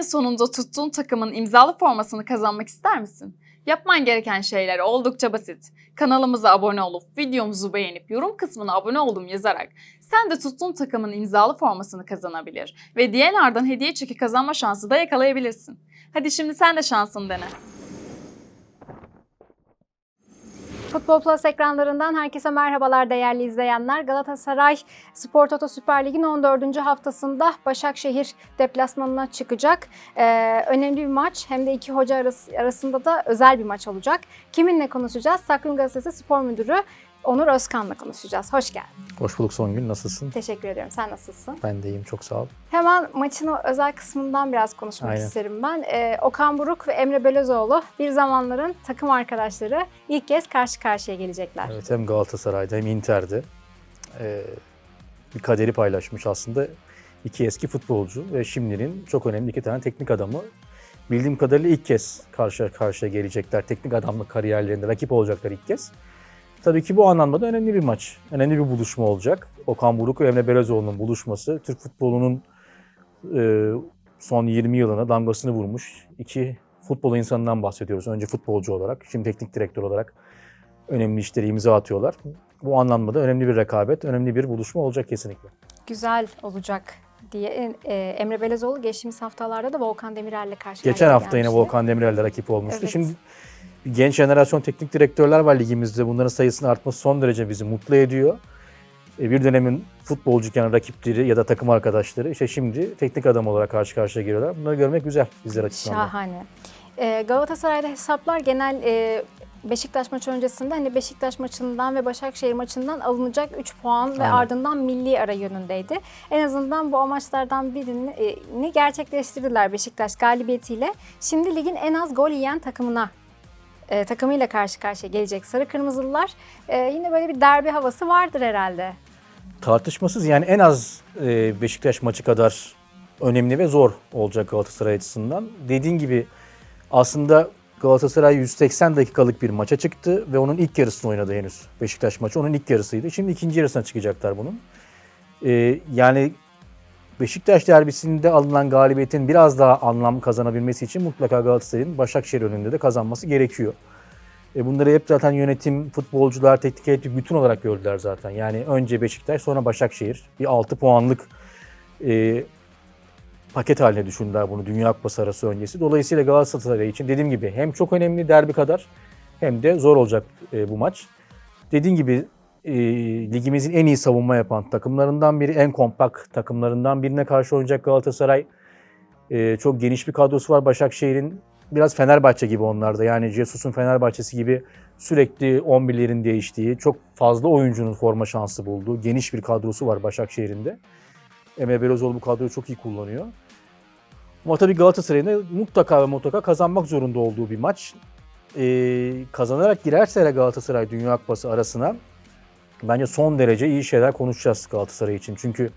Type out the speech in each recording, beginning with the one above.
ayın sonunda tuttuğun takımın imzalı formasını kazanmak ister misin? Yapman gereken şeyler oldukça basit. Kanalımıza abone olup videomuzu beğenip yorum kısmına abone oldum yazarak sen de tuttuğun takımın imzalı formasını kazanabilir ve DNR'dan hediye çeki kazanma şansı da yakalayabilirsin. Hadi şimdi sen de şansını dene. Futbol Plus ekranlarından herkese merhabalar değerli izleyenler. Galatasaray Spor Toto Süper Lig'in 14. haftasında Başakşehir deplasmanına çıkacak. Ee, önemli bir maç hem de iki hoca arası, arasında da özel bir maç olacak. Kiminle konuşacağız? Takvim Gazetesi Spor Müdürü Onur Özkan'la konuşacağız. Hoş geldin. Hoş bulduk Songül. Nasılsın? Teşekkür ediyorum. Sen nasılsın? Ben de iyiyim. Çok sağ ol. Hemen maçın o özel kısmından biraz konuşmak Aynen. isterim ben. Ee, Okan Buruk ve Emre Belözoğlu bir zamanların takım arkadaşları ilk kez karşı karşıya gelecekler. Evet hem Galatasaray'da hem Inter'de ee, bir kaderi paylaşmış aslında. iki eski futbolcu ve şimdinin çok önemli iki tane teknik adamı. Bildiğim kadarıyla ilk kez karşı karşıya gelecekler. Teknik adamlık kariyerlerinde rakip olacaklar ilk kez. Tabii ki bu anlamda da önemli bir maç. Önemli bir buluşma olacak. Okan Buruk ve Emre Belözoğlu'nun buluşması Türk futbolunun e, son 20 yılına damgasını vurmuş iki futbol insanından bahsediyoruz. Önce futbolcu olarak, şimdi teknik direktör olarak önemli işleri imza atıyorlar. Bu anlamda da önemli bir rekabet, önemli bir buluşma olacak kesinlikle. güzel olacak diye e, Emre Belezoğlu geçtiğimiz haftalarda da Volkan Demirel'le karşı Geçen hafta yine gelmişti. Volkan Demirel'le rakip olmuştu. Evet. Şimdi genç jenerasyon teknik direktörler var ligimizde. Bunların sayısının artması son derece bizi mutlu ediyor. E, Bir dönemin futbolcuken rakipleri ya da takım arkadaşları işte şimdi teknik adam olarak karşı karşıya geliyorlar. Bunları görmek güzel bizler açısından. da. Şahane. E, Galatasaray'da hesaplar genel e, Beşiktaş maçı öncesinde hani Beşiktaş maçından ve Başakşehir maçından alınacak 3 puan ve Aynen. ardından milli ara yönündeydi. En azından bu amaçlardan birini e, gerçekleştirdiler Beşiktaş galibiyetiyle. Şimdi ligin en az gol yiyen takımına e, takımıyla karşı karşıya gelecek Sarı Kırmızılılar. E, yine böyle bir derbi havası vardır herhalde. Tartışmasız yani en az e, Beşiktaş maçı kadar önemli ve zor olacak Galatasaray açısından. Dediğin gibi aslında Galatasaray 180 dakikalık bir maça çıktı ve onun ilk yarısını oynadı henüz. Beşiktaş maçı onun ilk yarısıydı. Şimdi ikinci yarısına çıkacaklar bunun. E, yani Beşiktaş derbisinde alınan galibiyetin biraz daha anlam kazanabilmesi için mutlaka Galatasaray'ın Başakşehir önünde de kazanması gerekiyor. E bunları hep zaten yönetim, futbolcular, teknik heyet bir bütün olarak gördüler zaten. Yani önce Beşiktaş sonra Başakşehir. Bir 6 puanlık e, paket haline düşündüler bunu Dünya Kupası arası öncesi. Dolayısıyla Galatasaray için dediğim gibi hem çok önemli derbi kadar hem de zor olacak e, bu maç. Dediğim gibi e, ligimizin en iyi savunma yapan takımlarından biri, en kompakt takımlarından birine karşı oynayacak Galatasaray. E, çok geniş bir kadrosu var Başakşehir'in. Biraz Fenerbahçe gibi onlarda. Yani Jesus'un Fenerbahçesi gibi sürekli 11'lerin değiştiği, çok fazla oyuncunun forma şansı bulduğu geniş bir kadrosu var Başakşehir'in de. Emre Belözoğlu bu kadroyu çok iyi kullanıyor. Ama tabii Galatasaray'ın mutlaka ve mutlaka kazanmak zorunda olduğu bir maç. Ee, kazanarak girerse Galatasaray Dünya Kupası arasına bence son derece iyi şeyler konuşacağız Galatasaray için. Çünkü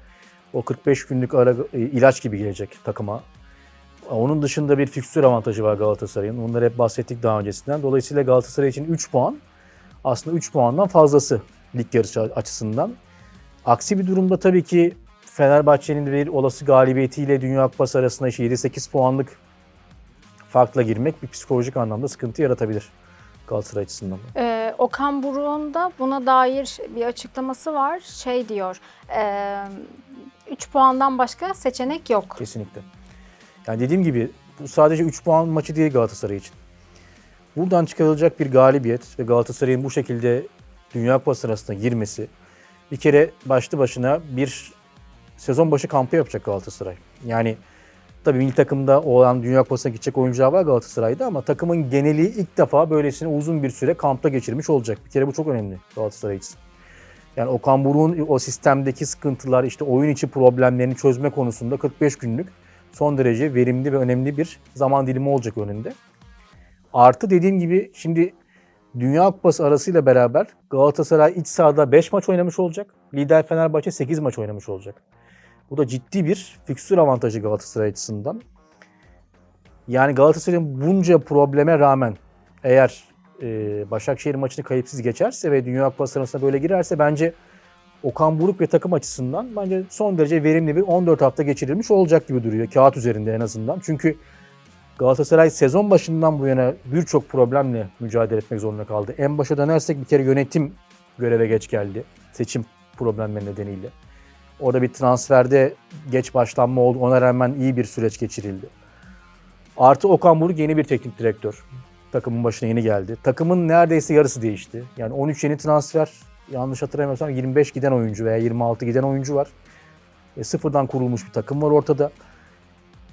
o 45 günlük ara e, ilaç gibi gelecek takıma. Onun dışında bir fikstür avantajı var Galatasaray'ın. Onları hep bahsettik daha öncesinden. Dolayısıyla Galatasaray için 3 puan aslında 3 puandan fazlası lig yarışı açısından. Aksi bir durumda tabii ki Fenerbahçe'nin bir olası galibiyetiyle Dünya Kupası arasında işte 7-8 puanlık farkla girmek bir psikolojik anlamda sıkıntı yaratabilir Galatasaray açısından. da. Okan Buruk'un da buna dair bir açıklaması var. Şey diyor, 3 puandan başka seçenek yok. Kesinlikle. Yani dediğim gibi bu sadece 3 puan maçı değil Galatasaray için. Buradan çıkarılacak bir galibiyet ve Galatasaray'ın bu şekilde Dünya Kupası arasına girmesi bir kere başlı başına bir sezon başı kampı yapacak Galatasaray. Yani tabii milli takımda olan Dünya Kupası'na gidecek oyuncular var Galatasaray'da ama takımın geneli ilk defa böylesine uzun bir süre kampta geçirmiş olacak. Bir kere bu çok önemli Galatasaray için. Yani Okan Buruk'un o sistemdeki sıkıntılar, işte oyun içi problemlerini çözme konusunda 45 günlük son derece verimli ve önemli bir zaman dilimi olacak önünde. Artı dediğim gibi şimdi Dünya Kupası arasıyla beraber Galatasaray iç sahada 5 maç oynamış olacak. Lider Fenerbahçe 8 maç oynamış olacak. Bu da ciddi bir fikstür avantajı Galatasaray açısından. Yani Galatasaray'ın bunca probleme rağmen eğer e, Başakşehir maçını kayıpsız geçerse ve Dünya Kupası arasına böyle girerse bence Okan Buruk ve takım açısından bence son derece verimli bir 14 hafta geçirilmiş olacak gibi duruyor. Kağıt üzerinde en azından. Çünkü Galatasaray sezon başından bu yana birçok problemle mücadele etmek zorunda kaldı. En başa dönersek bir kere yönetim göreve geç geldi. Seçim problemleri nedeniyle. Orada bir transferde geç başlanma oldu. Ona rağmen iyi bir süreç geçirildi. Artı Okan Buruk yeni bir teknik direktör. Takımın başına yeni geldi. Takımın neredeyse yarısı değişti. Yani 13 yeni transfer, yanlış hatırlamıyorsam 25 giden oyuncu veya 26 giden oyuncu var. E, sıfırdan kurulmuş bir takım var ortada.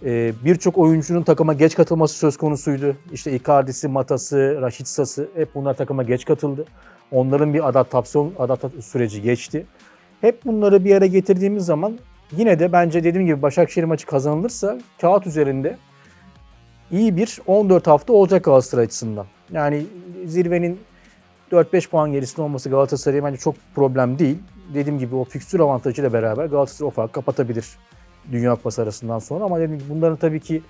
E, Birçok oyuncunun takıma geç katılması söz konusuydu. İşte Icardi'si, Mata'sı, Raşitsa'sı hep bunlar takıma geç katıldı. Onların bir adaptasyon, adaptasyon süreci geçti. Hep bunları bir yere getirdiğimiz zaman yine de bence dediğim gibi Başakşehir maçı kazanılırsa kağıt üzerinde iyi bir 14 hafta olacak Galatasaray açısından. Yani zirvenin 4-5 puan gerisinde olması Galatasaray'a bence çok problem değil. Dediğim gibi o fikstür avantajıyla beraber Galatasaray o farkı kapatabilir Dünya Kupası arasından sonra. Ama dediğim gibi bunların tabii ki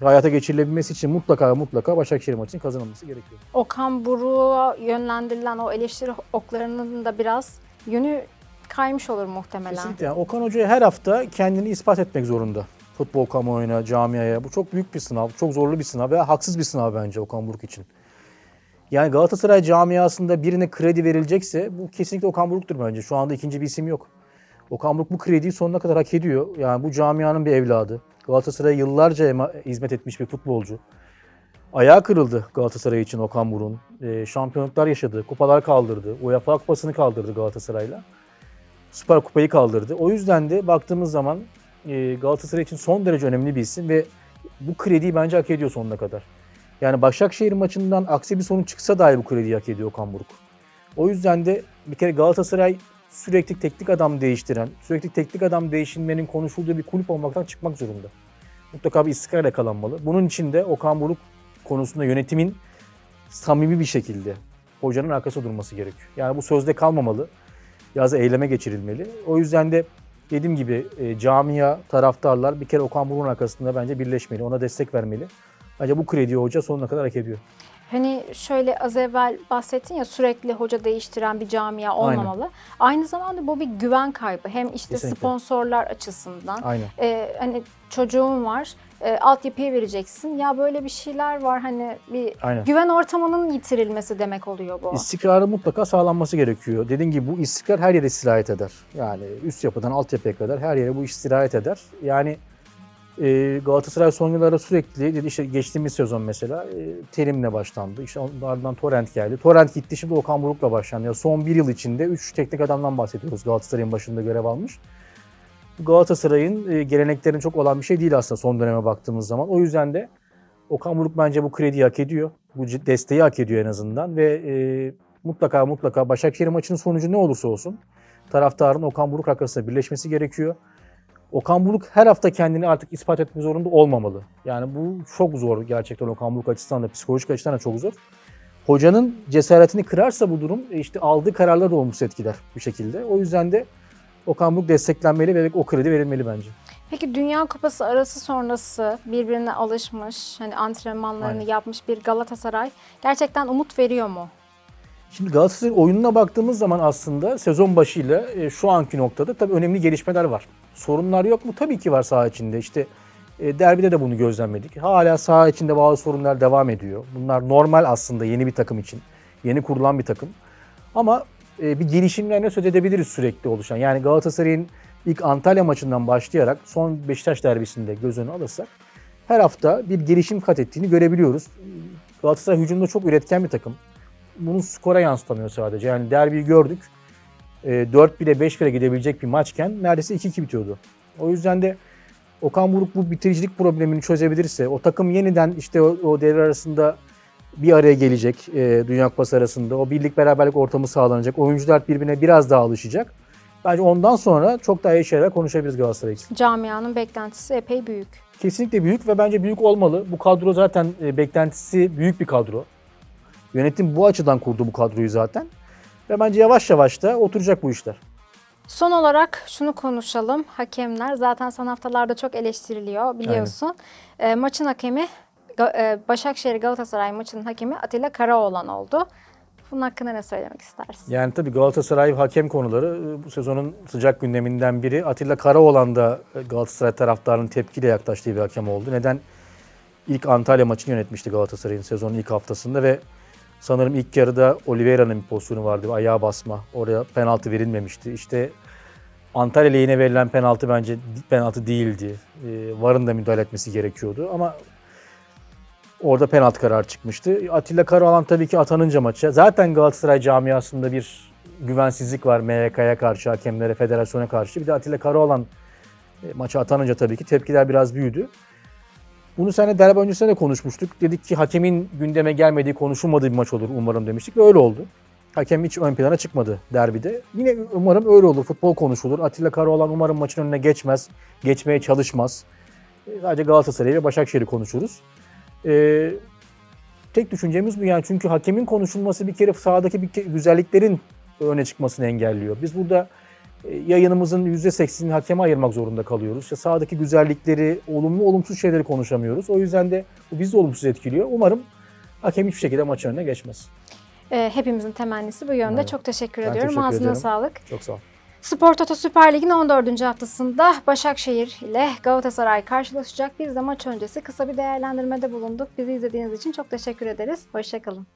hayata geçirilebilmesi için mutlaka mutlaka Başakşehir maçının kazanılması gerekiyor. Okan Buruk'a yönlendirilen o eleştiri oklarının da biraz yönü kaymış olur muhtemelen. Kesinlikle. Yani Okan Hoca her hafta kendini ispat etmek zorunda. Futbol kamuoyuna, camiaya. Bu çok büyük bir sınav, çok zorlu bir sınav ve haksız bir sınav bence Okan Buruk için. Yani Galatasaray camiasında birine kredi verilecekse bu kesinlikle Okan Buruk'tur bence. Şu anda ikinci bir isim yok. Okan Buruk bu krediyi sonuna kadar hak ediyor. Yani bu camianın bir evladı. Galatasaray'a yıllarca hizmet etmiş bir futbolcu. Ayağı kırıldı Galatasaray için Okan Buruk'un. Ee, şampiyonluklar yaşadı, kupalar kaldırdı. UEFA kupasını kaldırdı Galatasaray'la. Süper Kupayı kaldırdı. O yüzden de baktığımız zaman e, Galatasaray için son derece önemli bir isim ve bu krediyi bence hak ediyor sonuna kadar. Yani Başakşehir maçından aksi bir sonuç çıksa dahi bu krediyi hak ediyor Okan Buruk. O yüzden de bir kere Galatasaray sürekli teknik adam değiştiren, sürekli teknik adam değişilmenin konuşulduğu bir kulüp olmaktan çıkmak zorunda. Mutlaka bir istikrar yakalanmalı. Bunun için de Okan Buruk konusunda yönetimin samimi bir şekilde hocanın arkasında durması gerekiyor. Yani bu sözde kalmamalı. Yazı eyleme geçirilmeli. O yüzden de dediğim gibi e, camia, taraftarlar bir kere Okan Buruk'un arkasında bence birleşmeli. Ona destek vermeli. Bence bu krediyi hoca sonuna kadar hak ediyor. Hani şöyle az evvel bahsettin ya sürekli hoca değiştiren bir camia olmamalı. Aynı zamanda bu bir güven kaybı. Hem işte Kesinlikle. sponsorlar açısından. Aynen. Ee, hani çocuğun var, e, altyapıya vereceksin. Ya böyle bir şeyler var hani bir Aynen. güven ortamının yitirilmesi demek oluyor bu. İstikrarı mutlaka sağlanması gerekiyor. Dediğim gibi bu istikrar her yere istirahat eder. Yani üst yapıdan altyapıya kadar her yere bu iş istirahat eder. Yani e, Galatasaray son yıllarda sürekli işte geçtiğimiz sezon mesela e, Terim'le başlandı. İşte ardından Torrent geldi. Torrent gitti şimdi Okan Buruk'la başlandı. Yani son bir yıl içinde 3 teknik adamdan bahsediyoruz Galatasaray'ın başında görev almış. Galatasaray'ın e, geleneklerinin çok olan bir şey değil aslında son döneme baktığımız zaman. O yüzden de Okan Buruk bence bu krediyi hak ediyor. Bu desteği hak ediyor en azından ve e, mutlaka mutlaka Başakşehir maçının sonucu ne olursa olsun taraftarın Okan Buruk arkasında birleşmesi gerekiyor. Okan Buruk her hafta kendini artık ispat etmek zorunda olmamalı. Yani bu çok zor gerçekten Okan Buruk açısından da psikolojik açıdan da çok zor. Hocanın cesaretini kırarsa bu durum e, işte aldığı kararlar da olumsuz etkiler bir şekilde. O yüzden de Okan Buruk desteklenmeli ve o kredi verilmeli bence. Peki Dünya Kupası arası sonrası birbirine alışmış, hani antrenmanlarını Aynen. yapmış bir Galatasaray gerçekten umut veriyor mu? Şimdi Galatasaray oyununa baktığımız zaman aslında sezon başıyla e, şu anki noktada tabii önemli gelişmeler var. Sorunlar yok mu? Tabii ki var saha içinde. İşte e, derbide de bunu gözlemledik. Hala saha içinde bazı sorunlar devam ediyor. Bunlar normal aslında yeni bir takım için. Yeni kurulan bir takım. Ama e, bir gelişimlerine söz edebiliriz sürekli oluşan. Yani Galatasaray'ın ilk Antalya maçından başlayarak son Beşiktaş derbisinde göz önüne alırsak her hafta bir gelişim kat ettiğini görebiliyoruz. Galatasaray hücumda çok üretken bir takım. Bunu skora yansıtamıyor sadece. Yani derbiyi gördük. E, 4 bile 5 bile gidebilecek bir maçken neredeyse 2-2 bitiyordu. O yüzden de Okan Buruk bu bitiricilik problemini çözebilirse, o takım yeniden işte o, o devre arasında bir araya gelecek e, Dünya Kupası arasında. O birlik beraberlik ortamı sağlanacak. Oyuncular birbirine biraz daha alışacak. Bence ondan sonra çok daha iyi şeyler konuşabiliriz Galatasaray için. Camianın beklentisi epey büyük. Kesinlikle büyük ve bence büyük olmalı. Bu kadro zaten e, beklentisi büyük bir kadro. Yönetim bu açıdan kurdu bu kadroyu zaten. Ve bence yavaş yavaş da oturacak bu işler. Son olarak şunu konuşalım. Hakemler zaten son haftalarda çok eleştiriliyor biliyorsun. E, maçın hakemi e, Başakşehir Galatasaray maçının hakemi Atilla Karaoğlan oldu. Bunun hakkında ne söylemek istersin? Yani tabii Galatasaray hakem konuları e, bu sezonun sıcak gündeminden biri. Atilla Karaoğlan da e, Galatasaray taraftarının tepkiyle yaklaştığı bir hakem oldu. Neden? İlk Antalya maçını yönetmişti Galatasaray'ın sezonun ilk haftasında ve sanırım ilk yarıda Oliveira'nın bir pozisyonu vardı. Ayağa basma. Oraya penaltı verilmemişti. İşte Antalya lehine verilen penaltı bence penaltı değildi. E, VAR'ın da müdahale etmesi gerekiyordu ama Orada penaltı kararı çıkmıştı. Atilla Karaoğlan tabii ki atanınca maça. Zaten Galatasaray camiasında bir güvensizlik var MYK'ya karşı, hakemlere, federasyona karşı. Bir de Atilla Karaoğlan e, maça atanınca tabii ki tepkiler biraz büyüdü. Bunu seninle derbi öncesinde de konuşmuştuk. Dedik ki hakemin gündeme gelmediği, konuşulmadığı bir maç olur umarım demiştik ve öyle oldu. Hakem hiç ön plana çıkmadı derbide. Yine umarım öyle olur. Futbol konuşulur. Atilla Karaoğlan umarım maçın önüne geçmez. Geçmeye çalışmaz. E, Sadece Galatasaray ve Başakşehir'i konuşuruz. Ee, tek düşüncemiz bu yani çünkü hakemin konuşulması bir kere sahadaki bir ke- güzelliklerin öne çıkmasını engelliyor. Biz burada yayınımızın %80'ini hakeme ayırmak zorunda kalıyoruz. İşte sahadaki güzellikleri, olumlu olumsuz şeyleri konuşamıyoruz. O yüzden de bu bizi olumsuz etkiliyor. Umarım hakem hiçbir şekilde maç önüne geçmez. Ee, hepimizin temennisi bu yönde. Evet. Çok teşekkür Ben ediyorum. teşekkür Ağzına ederim. sağlık. Çok sağ ol. Spor Toto Süper Lig'in 14. haftasında Başakşehir ile Galatasaray karşılaşacak. Biz de maç öncesi kısa bir değerlendirmede bulunduk. Bizi izlediğiniz için çok teşekkür ederiz. Hoşçakalın.